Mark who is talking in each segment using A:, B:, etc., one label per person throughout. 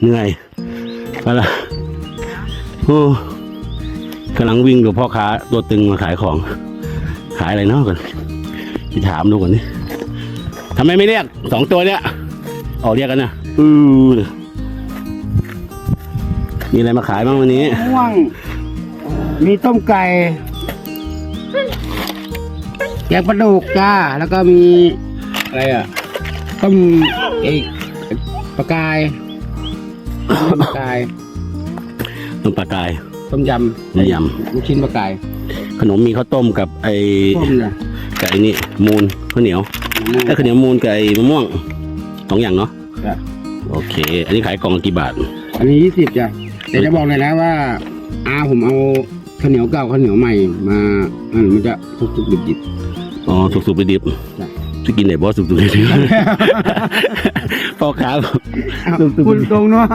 A: เหนื่อยไปละโอ้กำลังวิ่งดูพ่อค้าตัวตึงมาขายของ ขายอะไรเนาะกันไปถามดูก่อนนี่ทำไมไม่เรียกสองตัวเนี้ยออกเรียกกันนะอือมีอะไรมาขายบ้างวันนี้
B: ม่วง มีต้มไก่แกงปลาดุกจ้า แล้วก็มีอะไรอะ ต้มเอกปลากาย ต้มปลากาย
A: ต้มปลากาย
B: ต้มยำ
A: ต้มย
B: ลูกชิ้นปลากาย
A: ขนมมีข้าวต้มกับไอ้
B: ต้มเนี่ย
A: กับไอ้นี่มูนข้าวเหนียวไอ้ข้าวเหนียวมูนกับไอ้มะม่วงสองอย่างเนาะ
B: จ้ะ
A: โอเค อันนี้ขายกล่องละกี่บาท
B: อันนี้ยี่สิบจ้ะแต่จะบอกเลยนะว่าอาผมเอาข้าวเหนียวเก่าข้าวเหนียวใหม่มาอันมันจะสุกๆดิบ
A: อ๋อสุกๆไปดิบ
B: จ้ะ
A: จะกินไหนบอสสุกๆไปดิบพ่อค้า
B: ๆคุณตรงเนาะ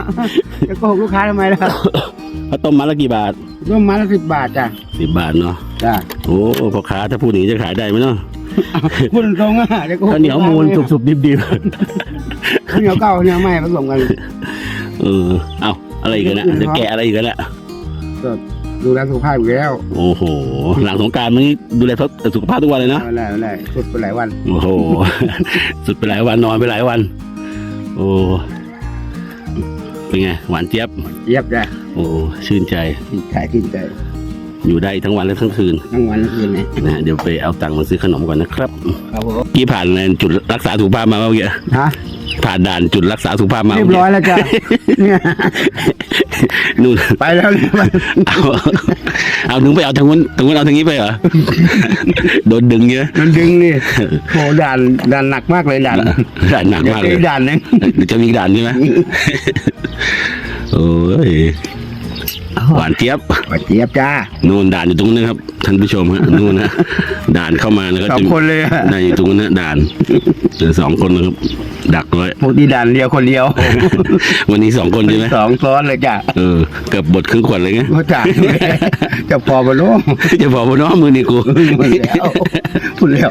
B: จะโกหกลูกค้าทำไมล่ะ
A: ข้าวต้มมัดละกี่บาท
B: ร่วมมาละสิบบาทจ้ะ
A: สิบบาทเนาะ
B: จ้ะ
A: โอ้พ่อค้าถ้าพูดอย่างนี้จะขายได้ไหมเนาะ
B: คุณตรงอะจะโกหก
A: ข้าวเหนียวมูนสุกๆดิบ
B: ข้าวเหนียวเก่าข้าวเหนียวใหม่ผสมกัน
A: ๆเออเอาอะไรอีกันนะจะแกะอะไรอีกันละ
B: ก็ ดูแลสุขภาพอยู่แล้ว
A: โอ้โห หลังสงกรารมึงนี่ดูแลสุขภาพทุกวันเลยนะ
B: ไม่ได้ไม่ได้สุดไปหลายวัน
A: โอ้โห สุดไปหลายวันนอนไปหลายวัน โอ้ เป็นไง หวานเจี๊ยบ
B: เยียบจ้ะ
A: โอ้ ชื่นใจ
B: ขายกินใจ
A: อยู่ได้ทั้งวันและทั้งคืน
B: ทั้งวันทั้งคืนเลย
A: นะฮะเดี๋ยวไปเอาตังค์มาซื้อขนมก่อนนะครับ
B: ครับผม
A: กี่ผ่านจุดรักษาสุขภาพมาเมื่อกี้
B: ฮะ
A: ผ่านด่านจุดรักษาสุขภาพมา
B: เรียบร้อยแล้วจ้ะเนี่ย
A: นู่น
B: ไปแล้วเนี่ย
A: เอาเอาถึงไปเอาทางนู้นทางนู้นเอาทางนี้ไปเหรอโดนดึงเยอะ
B: มันดึงนี่โหด่านด่านหนักมากเลยด่าน
A: ด่านหนัก
B: เดี๋ยว
A: มาก
B: เจ
A: เล
B: อยด่านนึง
A: เดี๋ยวจะมีอีกด่านใช่ไหมโอ้ย หวานเจี๊ยบ
B: หวานเจี๊ยบจ้า
A: นู่นด่านอยู่ตรงนั้นครับ ท่านผู้ชมฮะนู่นนะด่านเข้ามาแล้วก็
B: สอง
A: จะ
B: คนเลยอะ
A: ด่านอยู่ตรงนั้นนะด่านเหลือสองคนนะครับดักไว้
B: ปกติด่านเดียวคนเดียว
A: วันนี้สองคนใช่ไหม
B: สองซ้อนเลยจ้ะ
A: เออเกือบบทครึ่งขวดเลยไง
B: ก็จ่ายจะพอมาโน้
A: จะบอกว่าน้องมือนี่กู
B: หมดแล้วพูดแล้ว